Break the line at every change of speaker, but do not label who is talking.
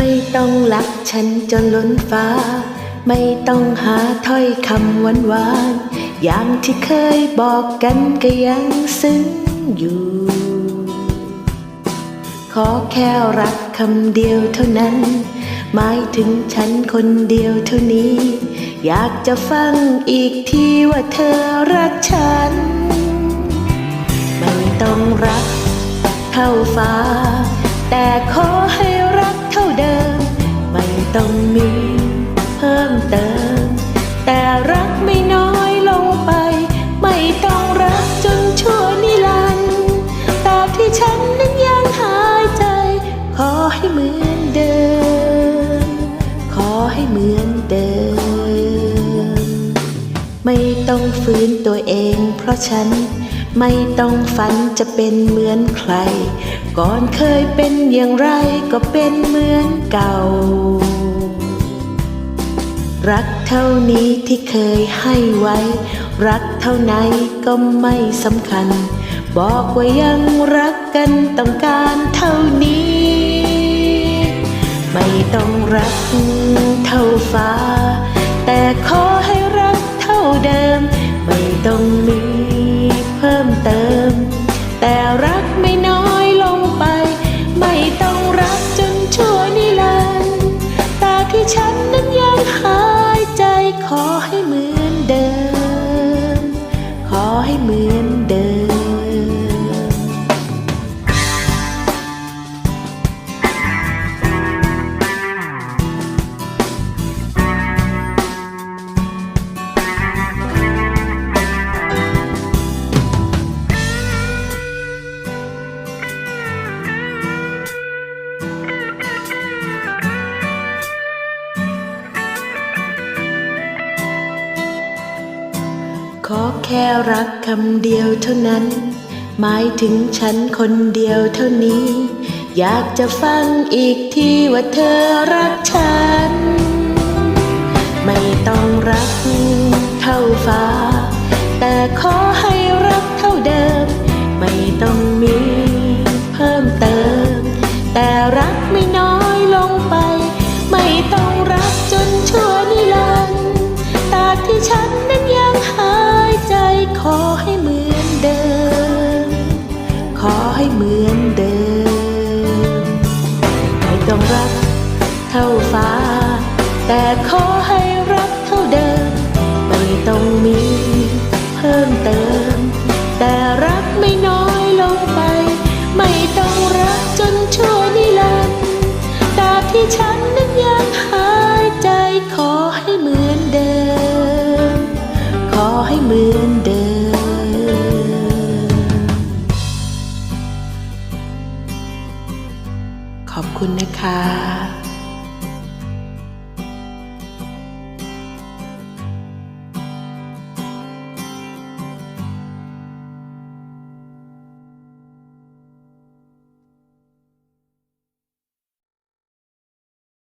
ไม่ต้องรักฉันจนล้นฟ้า ไม่ต้องหาถ้อยคำหวานหวานๆอย่างที่เคยบอกกันก็ยังซึ้งอยู่ ขอแค่รักคำเดียวเท่านั้น หมายถึงฉันคนเดียวเท่านี้ อยากจะฟังอีกทีว่าเธอรักฉัน ไม่ต้องรักเท่าฟ้า แต่ขอ ให้เหมือนเดิม ขอให้เหมือนเดิม ไม่ต้องฝืนตัวเอง เพราะฉันไม่ต้องฝันจะเป็นเหมือนใคร ก่อนเคยเป็นอย่างไรก็เป็นเหมือนเก่า รักเท่านี้ที่เคยให้ไว้ รักเท่าไหนก็ไม่สำคัญ บอกว่ายังรักกันต้องการเท่านี้ ไม่ต้องรักเท่าฟ้า แต่ขอให้รักเท่าเดิม ไม่ต้องมีเพิ่มเติม แต่รักไม่น้อยลงไป ไม่ต้องรักจนชั่วนิรันดร์ตราบที่ฉันนั้นยังหายใจขอให้เหมือนเดิม ขอให้เหมือน ขอแค่รักคำเดียวเท่านั้น หมายถึงฉันคนเดียวเท่านี้ อยากจะฟังอีกทีว่าเธอรักฉัน ไม่ต้องรักเท่าฟ้า แต่ขอให้รักเท่าเดิม ไม่ต้องมีเพิ่มเติม แต่รักไม่น้อยลงไป ไม่ต้องรักจนชั่วนิรันดร์ตาที่ฉัน ขอให้เหมือนเดิม ขอให้เหมือนเดิม คุณนะคะ